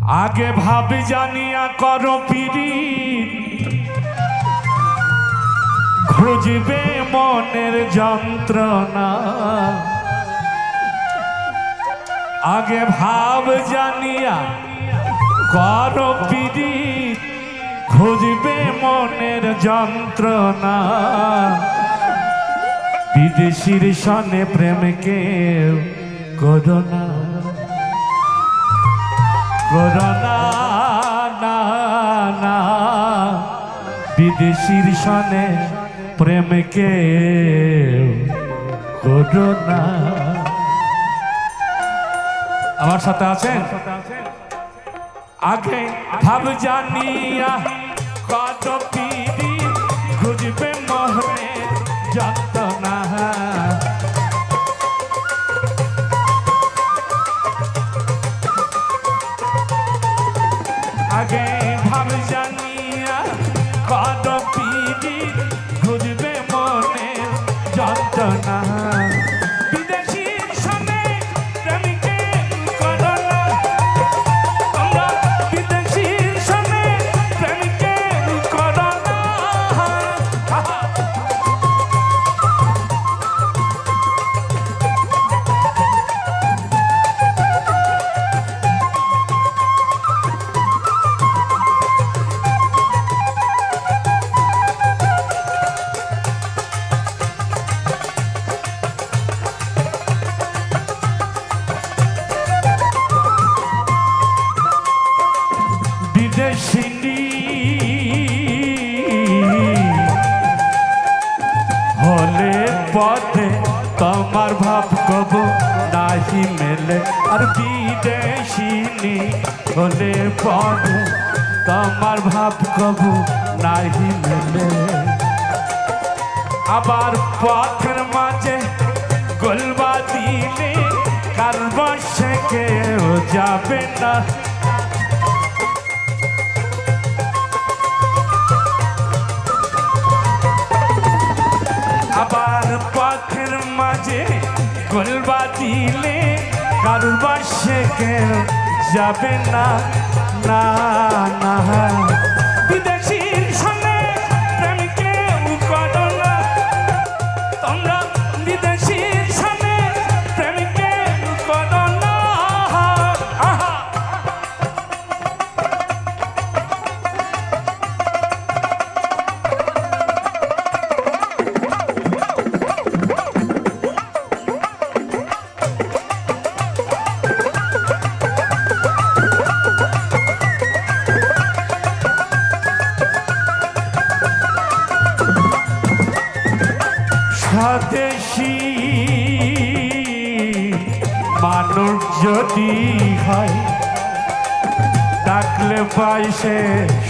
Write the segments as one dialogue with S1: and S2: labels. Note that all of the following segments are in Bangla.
S1: আগে ভাবি জানিয়া কর পিড়ি খুঁজবে মনের যন্ত্রণা। আগে ভাব জানিয়া কর পিড়ি খুঁজবে মনের যন্ত্রণা। বিদেশির সনে প্রেমকে করোনা না বিদেশির সনে প্রেমকে করোনা আমার সাথে আছেন? আগে ভাব জানিয়া কত পিড়ি খুঁজবে মোহনে যন্ত্রণা আগে ভাব তোমার ভাব কব নাহি মেলে। আর বিদেশিনী হলে পথে তোমার ভাব কব নাহি মেলে। আবার পথের মাঝে গোলবা দিলে কার বসে কেউ যাবে না। আবার পাখের মাঝে গোলবা দিলে কারুর সে কেউ যাবে না না না। স্বদেশী মানুষ যদি হয়, ডাকলে পাই সে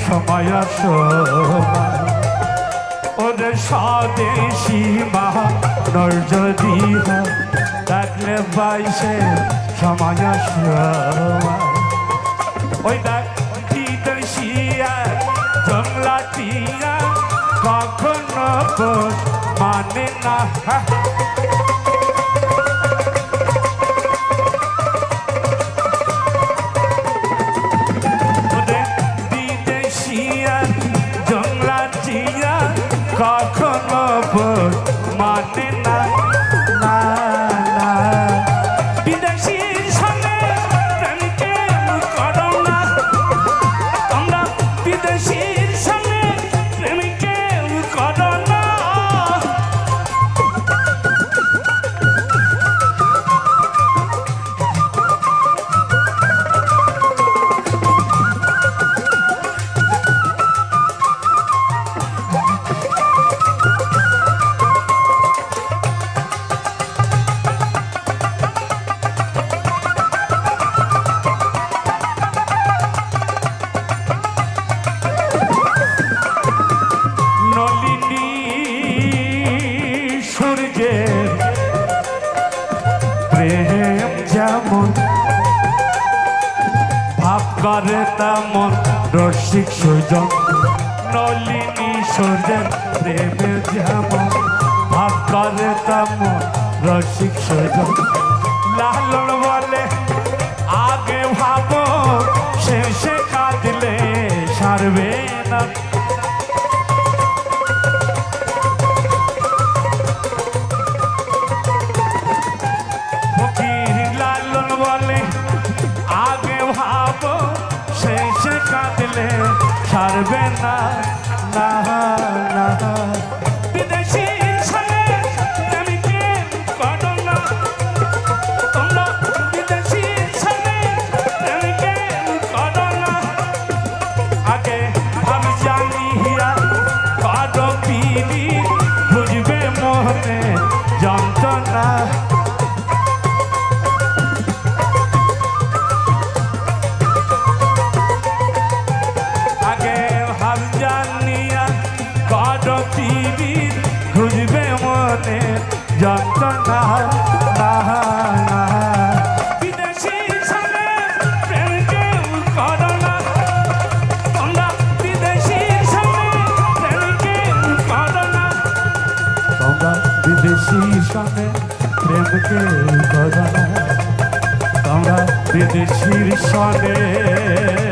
S1: সময় ওরে স্বদেশী মানুষ যদি হয়, ডাকলে পাই সে সময় ওই বিদেশিয়া জংলাটিয়া কখনো বোঝ মানে না যেমন ভাব করে তেমন রসিক সুজন, নলিনী সূর্যের প্রেমে যেমন। ভাব করে তেমন রসিক সুজন, লালন না সঙ্গে প্রেমকে না তোমরা বিদেশির সঙ্গে